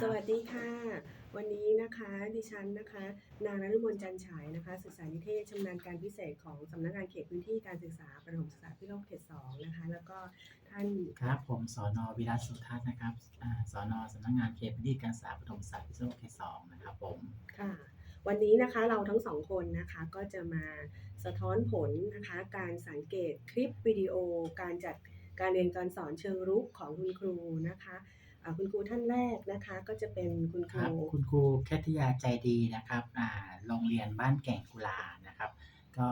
สวัสดีค่ะ วันนี้นะคะดิฉันนะคะ นางนฤมลจันฉายนะคะ ศึกษานิเทศชำนาญการพิเศษของสำนักงานเขตพื้นที่การศึกษาประถมศึกษาพิโลกเขตสองนะคะ แล้วก็ท่านครับผมสอนวิรัตสุทัศน์นะครับอ่าสอนสำนักงานเขตพื้นที่การศึกษาปฐมศึกษาพิษณุโลกเขตสองนะครับผมค่ะ วันนี้นะคะเราทั้งสองคนนะคะก็จะมาสะท้อนผลนะคะ การสังเกตคลิปวิดีโอการจัดการเรียนการสอนเชิงรุกของคุณครูนะคะอ่า คุณครูท่านแรกนะคะ ก็จะเป็นคุณคครัรูบคุณครูแคทยาใจดีนะครับอ่าโรงเรียนบ้านแก่งกุลานะครับ ก็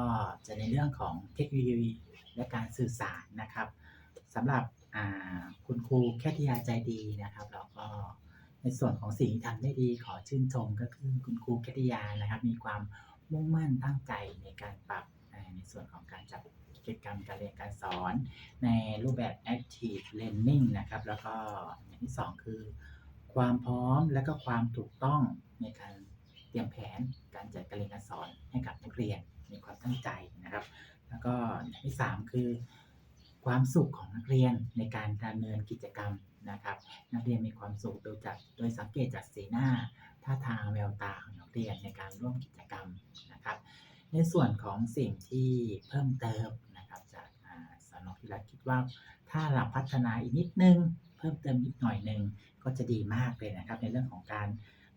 จะในเรื่องของเทคโนโลยีและการสื่อสารนะครับสำหรับอ่าคุณครูแคทยาใจดีนะครับแล้วก็ในส่วนของสิ่งที่ทำได้ดีขอชื่นชมก็คือคุณครูแคทยานะครับ มีความมุ่งมั่นตั้งใจในการปรับอ่าในส่วนของการจัด กิจกรรมการเรียนการสอน ในรูปแบบ active learning นะครับ แล้วก็อย่างที่สองคือ ความพร้อมและก็ความถูกต้องในการเตรียมแผนการจัดการเรียนการสอนให้กับนักเรียนมีความตั้งใจนะครับ แล้วก็อย่างที่สามคือ ความสุขของนักเรียนในการดำเนินกิจกรรมนะครับ นักเรียนมีความสุขโดยจากโดยสังเกตจากสีหน้าท่าทางแววตาของนักเรียนในการร่วมกิจกรรมนะครับ ในส่วนของสิ่งที่เพิ่มเติม พิรัตคิดว่าถ้าเราพัฒนาอีกนิดนึง เพิ่มเติมนิดหน่อยหนึ่งก็จะดีมากเลยนะครับ ในเรื่องของการ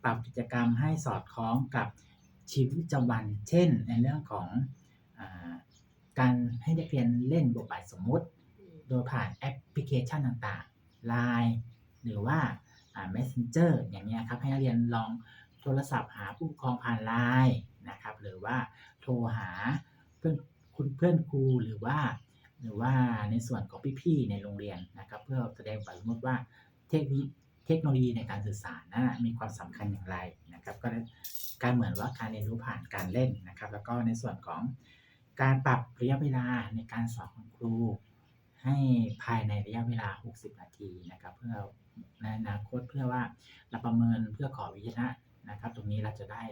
ปรับกิจกรรมให้สอดคล้องกับชีวิตประจำวัน เช่น ในเรื่องของอการให้นักเรียนเล่นบทบาทสมมุติ โดยผ่านแอปพลิเคชันต่างๆ Line หรือว่าอ่า Messenger อย่างเงี้ยครับให้นักเรียนลองโทรศัพท์หาผู้ปกครองผ่าน Line นะครับหรือว่าโทรหาเพื่อนคุณเพื่อนครูหรือว่า หรือว่าในส่วนของพี่ๆในโรงเรียนนะครับ เพื่อแสดงความรู้ว่าเทคโนโลยีเทคโนโลยีในการสื่อสารนั้นนะมีความสำคัญอย่างไรนะครับ ก็การเหมือนว่าการเรียนรู้ผ่านการเล่นนะครับ แล้วก็ในส่วนของการปรับระยะเวลาในการสอนของครู ให้ภายในระยะเวลา 60 นาทีนะครับ เพื่อในอนาคตเพื่อว่าเราประเมินเพื่อขอวิจารณะนะครับ ตรงนี้เราจะได้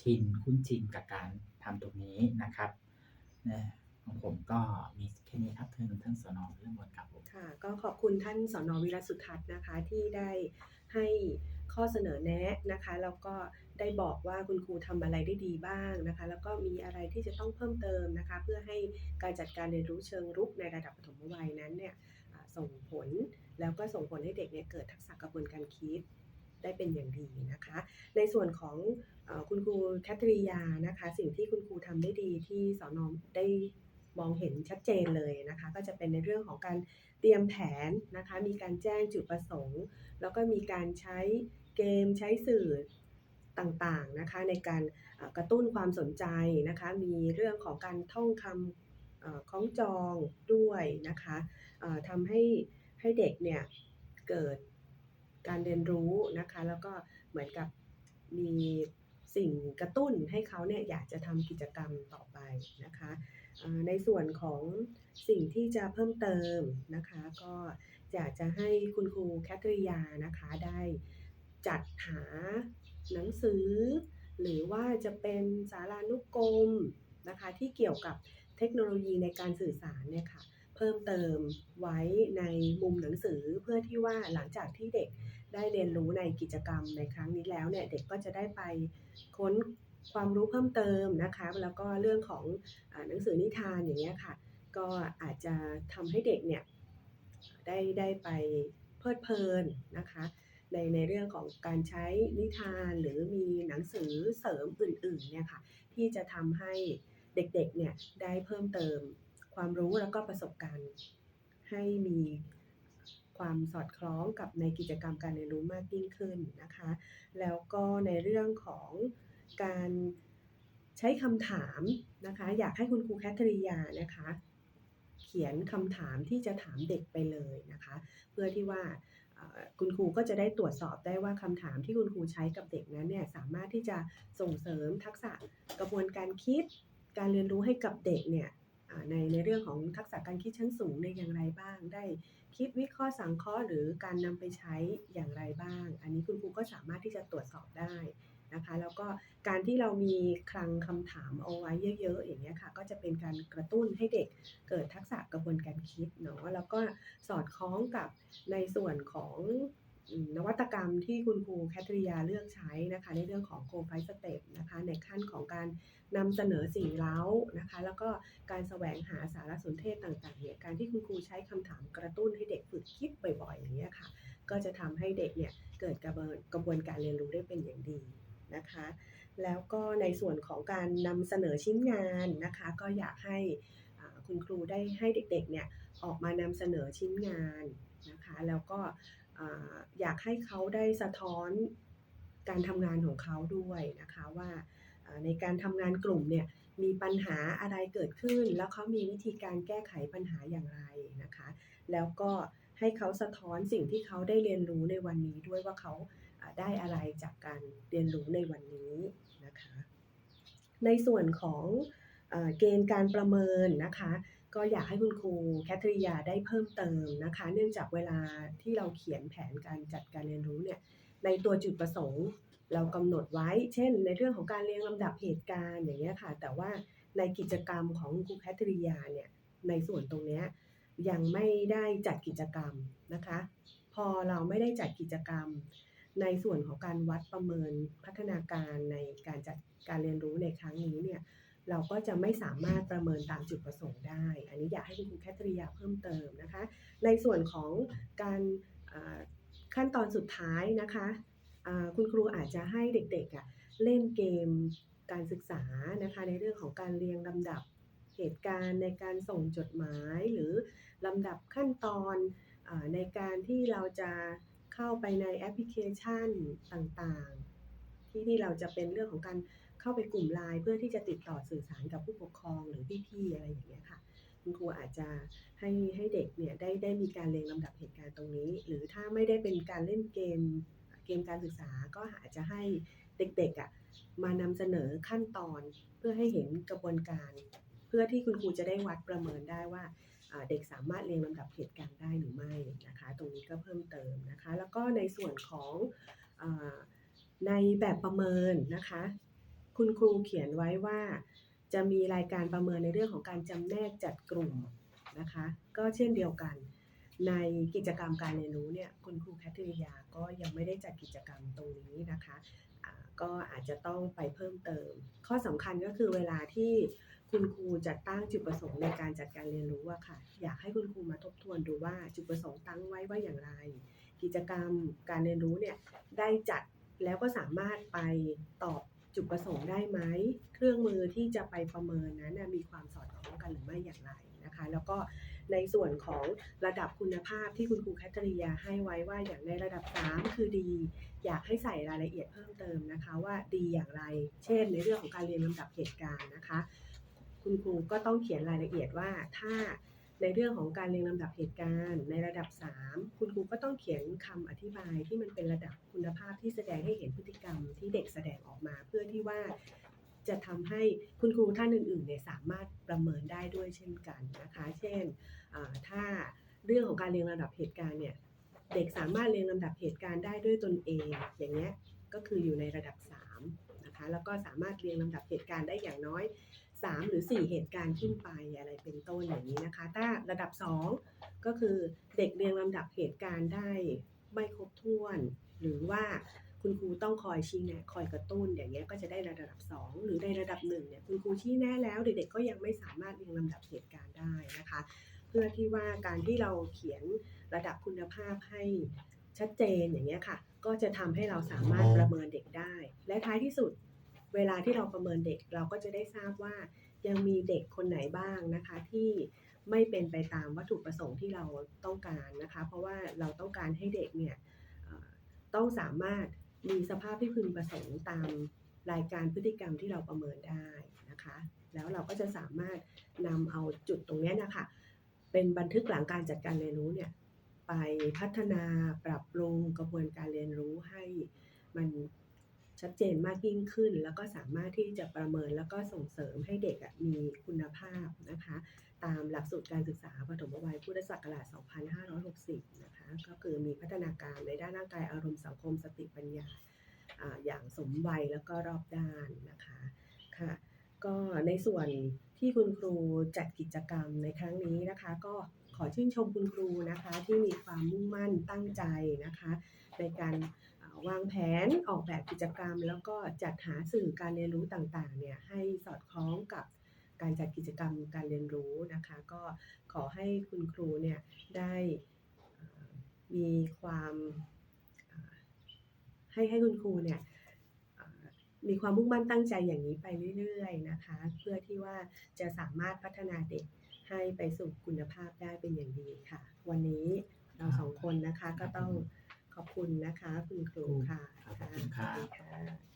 ชินคุ้นชินกับการทำตรงนี้นะครับนะ ของผมก็มีแค่นี้ครับท่านท่านสนเรื่องบนครับผมค่ะ ก็ขอบคุณท่านสนวิรัสุทัศน์นะคะที่ได้ให้ข้อเสนอแนะนะคะแล้วก็ได้บอกว่าคุณครูทำอะไรได้ดีบ้างนะคะ แล้วก็มีอะไรที่จะต้องเพิ่มเติมนะคะ เพื่อให้การจัดการเรียนรู้เชิงรุกในระดับปฐมวัยนั้นเนี่ยส่งผลแล้วก็ส่งผลให้เด็กเนี่ยเกิดทักษะกระบวนการคิดได้เป็นอย่างดีนะคะ ในส่วนของอคุณครูแคทริยานะคะ สิ่งที่คุณครูทำได้ดีที่สอนอได้ มองเห็นชัดเจนเลยนะคะ ก็จะเป็นในเรื่องของการเตรียมแผนนะคะ มีการแจ้งจุดประสงค์ แล้วก็มีการใช้เกมใช้สื่อต่างๆนะคะในการกระตุ้นความสนใจนะคะ มีเรื่องของการท่องคำคล้องจองด้วยนะคะทำให้ให้เด็กเนี่ยเกิดการเรียนรู้นะคะ แล้วก็เหมือนกับมี สิ่งกระตุ้นให้เขาเนี่ยอยากจะทำกิจกรรมต่อไปนะคะในส่วนของสิ่งที่จะเพิ่มเติมนะคะ ก็อยากจะให้คุณครูแคทริยานะคะได้จัดหาหนังสือ หรือว่าจะเป็นสารานุกรมนะคะที่เกี่ยวกับเทคโนโลยีในการสื่อสารเนี่ยค่ะเพิ่มเติมไว้ในมุมหนังสือเพื่อที่ว่าหลังจากที่เด็กได้เรียนรู้ในกิจกรรมในครั้งนี้แล้วเนี่ยเด็กก็จะได้ไปค้นความรู้เพิ่มเติมนะคะ แล้วก็เรื่องของอหนังสือนิทานอย่างเงี้ยค่ะ ก็อาจจะทำให้เด็กเนี่ยได้ได้ไปเพลิดเพลินนะคะในในเรื่องของการใช้นิทานหรือมีหนังสือเสริมอื่นๆเนี่ยค่ะที่จะทำให้เด็กๆเนี่ยได้เพิ่มเติมความรู้แล้วก็ประสบการณ์ให้มี ความสอดคล้องกับในกิจกรรมการเรียนรู้มากยิ่งขึ้นนะคะ แล้วก็ในเรื่องของการใช้คำถามนะคะ อยากให้คุณครูแคทริยานะคะ เขียนคำถามที่จะถามเด็กไปเลยนะคะ เพื่อที่ว่าคุณครูก็จะได้ตรวจสอบได้ว่าคำถามที่คุณครูใช้กับเด็กนั้นเนี่ยสามารถที่จะส่งเสริมทักษะกระบวนการคิด การเรียนรู้ให้กับเด็กเนี่ย ในในเรื่องของทักษะการคิดชั้นสูงในอย่างไรบ้าง ได้คิดวิเคราะห์สังเคราะห์หรือการนำไปใช้อย่างไรบ้าง อันนี้คุณครูก็สามารถที่จะตรวจสอบได้นะคะ แล้วก็การที่เรามีคลังคำถามเอาไว้เยอะๆอย่างเงี้ยค่ะ ก็จะเป็นการกระตุ้นให้เด็กเกิดทักษะกระบวนการคิดเนาะแล้วก็สอดคล้องกับในส่วนของ นวัตกรรมที่คุณครูแคทริยาเลือกใช้นะคะในเรื่องของ Go Five Step นะคะในขั้นของการนำเสนอสิ่งเร้านะคะแล้วก็การแสวงหาสารสนเทศต่างๆเนี่ยการที่คุณครูใช้คำถามกระตุ้นให้เด็กฝึกคิดบ่อยๆอย่างเงี้ยค่ะก็จะทำให้เด็กเนี่ยเกิดกระบวนกระบวนการเรียนรู้ได้เป็นอย่างดีนะคะ แล้วก็ในส่วนของการนำเสนอชิ้นงานนะคะ ก็อยากให้คุณครูได้ให้เด็กๆเนี่ยออกมานำเสนอชิ้นงานนะคะ แล้วก็ อยากให้เขาได้สะท้อนการทำงานของเขาด้วยนะคะว่าในการทำงานกลุ่มเนี่ยมีปัญหาอะไรเกิดขึ้น แล้วเขามีวิธีการแก้ไขปัญหาอย่างไรนะคะ แล้วก็ให้เขาสะท้อนสิ่งที่เขาได้เรียนรู้ในวันนี้ด้วยว่าเขาได้อะไรจากการเรียนรู้ในวันนี้นะคะ ในส่วนของเกณฑ์การประเมินนะคะ ก็อยากให้คุณครูแคทริยาได้เพิ่มเติมนะคะ เนื่องจากเวลาที่เราเขียนแผนการจัดการเรียนรู้เนี่ยในตัวจุดประสงค์เรากำหนดไว้ เช่น ในเรื่องของการเรียงลำดับเหตุการณ์อย่างเงี้ยค่ะ แต่ว่าในกิจกรรมของคุณครูแคทริยาเนี่ยในส่วนตรงเนี้ยยังไม่ได้จัดกิจกรรมนะคะ พอเราไม่ได้จัดกิจกรรม ในส่วนของการวัดประเมินพัฒนาการในการจัดการเรียนรู้ในครั้งนี้เนี่ย เราก็จะไม่สามารถประเมินตามจุดประสงค์ได้ อันนี้อยากให้คุณครูแคทริยาเพิ่มเติมนะคะ ในส่วนของการขั้นตอนสุดท้ายนะคะคุณครูอาจจะให้เด็กๆเล่นเกมการศึกษานะคะในเรื่องของการเรียงลำดับเหตุการณ์ในการส่งจดหมายหรือลำดับขั้นตอนอในการที่เราจะเข้าไปในแอปพลิเคชันต่างๆ ที่ที่เราจะเป็นเรื่องของการ เข้าไปกลุ่มไลน์เพื่อที่จะติดต่อสื่อสารกับผู้ปกครองหรือพี่ๆอะไรอย่างเงี้ยค่ะ คุณครูอาจจะให้ให้เด็กเนี่ยได้ได้มีการเรียงลำดับเหตุการณ์ตรงนี้ หรือถ้าไม่ได้เป็นการเล่นเกมเกมการศึกษาก็อาจจะให้เด็กๆอะมานำเสนอขั้นตอนเพื่อให้เห็นกระบวนการ เพื่อที่คุณครูจะได้วัดประเมินได้ว่าเด็กสามารถเรียงลำดับเหตุการณ์ได้หรือไม่นะคะ ตรงนี้ก็เพิ่มเติมนะคะ แล้วก็ในส่วนของอในแบบประเมินนะคะ คุณครูเขียนไว้ว่า จะมีรายการประเมินในเรื่องของการจำแนกจัดกลุ่มนะคะ ก็เช่นเดียวกัน ในกิจกรรมการเรียนรู้เนี่ยคุณครูแคทริยาก็ยังไม่ได้จัดกิจกรรมตรงนี้นะคะก็อาจจะต้องไปเพิ่มเติม ข้อสำคัญก็คือเวลาที่คุณครูจัดตั้งจุดประสงค์ในการจัดการเรียนรู้อะค่ะ อยากให้คุณครูมาทบทวนดูว่าจุดประสงค์ตั้งไว้ว่าอย่างไร กิจกรรมการเรียนรู้เนี่ยได้จัดแล้วก็สามารถไปตอบ จุดประสงค์ได้ไหม เครื่องมือที่จะไปประเมินนั้นมีความสอดคล้องกันหรือไม่อย่างไรนะคะ แล้วก็ในส่วนของระดับคุณภาพที่คุณครูแคทริยาให้ไว้ว่าอย่างในระดับ 3 คือดี อยากให้ใส่รายละเอียดเพิ่มเติมนะคะ ว่าดีอย่างไร เช่น ในเรื่องของการเรียนลำดับเหตุการณ์นะคะ คุณครูก็ต้องเขียนรายละเอียดว่าถ้า ในเรื่องของการเรียงลำดับเหตุการณ์ ในระดับ 3 คุณครูก็ต้องเขียนคำอธิบายที่มันเป็นระดับคุณภาพที่แสดงให้เห็นพฤติกรรมที่เด็กแสดงออกมา เพื่อที่ว่าจะทำให้คุณครูท่านอื่นๆเนี่ยสามารถประเมินได้ด้วยเช่นกันนะคะ เช่นถ้าเรื่องของการเรียงลำดับเหตุการณ์เนี่ยเด็กสามารถเรียงลำดับเหตุการณ์ได้ด้วยตนเอง อย่างเงี้ยก็คืออยู่ในระดับ3นะคะแล้วก็สามารถเรียงลำดับเหตุการณ์ได้อย่างน้อย 3 หรือ 4 เหตุการณ์ขึ้นไปอะไรเป็นต้นอย่างนี้นะคะ ถ้าระดับ 2 ก็คือเด็กเรียงลำดับเหตุการณ์ได้ไม่ครบถ้วน หรือว่าคุณครูต้องคอยชี้แนะคอยกระตุ้น อย่างเงี้ยก็จะได้ระดับ 2 หรือในระดับ1เนี่ยคุณครูชี้แนะแล้วเด็กๆก็ยังไม่สามารถเรียงลำดับเหตุการณ์ได้นะคะ เพื่อที่ว่าการที่เราเขียนระดับคุณภาพให้ชัดเจนอย่างเงี้ยค่ะ ก็จะทำให้เราสามารถประเมินเด็กได้ และท้ายที่สุด เวลาที่เราประเมินเด็กเราก็จะได้ทราบว่ายังมีเด็กคนไหนบ้างนะคะที่ไม่เป็นไปตามวัตถุประสงค์ที่เราต้องการนะคะ เพราะว่าเราต้องการให้เด็กเนี่ยต้องสามารถมีสภาพที่พึงประสงค์ตามรายการพฤติกรรมที่เราประเมินได้นะคะ แล้วเราก็จะสามารถนำเอาจุดตรงนี้นะคะเป็นบันทึกหลังการจัดการเรียนรู้เนี่ยไปพัฒนาปรับปรุงกระบวนการเรียนรู้ให้มัน ชัดเจนมากยิ่งขึ้น แล้วก็สามารถที่จะประเมินแล้วก็ส่งเสริมให้เด็กอะมีคุณภาพนะคะ ตามหลักสูตรการศึกษาปฐมวัยพุทธศักราช 2560 นะคะก็คือมีพัฒนาการในด้านร่างกายอารมณ์สังคมสติปัญญาอ่าอย่างสมวัยแล้วก็รอบด้านนะคะค่ะก็ในส่วนที่คุณครูจัดกิจกรรมในครั้งนี้นะคะ ก็ขอชื่นชมคุณครูนะคะที่มีความมุ่งมั่นตั้งใจนะคะ ในการ วางแผนออกแบบกิจกรรม แล้วก็จัดหาสื่อการเรียนรู้ต่างๆเนี่ยให้สอดคล้องกับการจัดกิจกรรมการเรียนรู้นะคะ ก็ขอให้คุณครูเนี่ยได้มีความให้ให้คุณครูเนี่ยมีความมุ่งมั่นตั้งใจอย่างนี้ไปเรื่อยๆนะคะ เพื่อที่ว่าจะสามารถพัฒนาเด็กให้ไปสู่คุณภาพได้เป็นอย่างดีค่ะ วันนี้เราสองคนนะคะก็ต้อง ขอบคุณนะคะ คุณครูค่ะขอบคุณครับสวัสดีค่ะ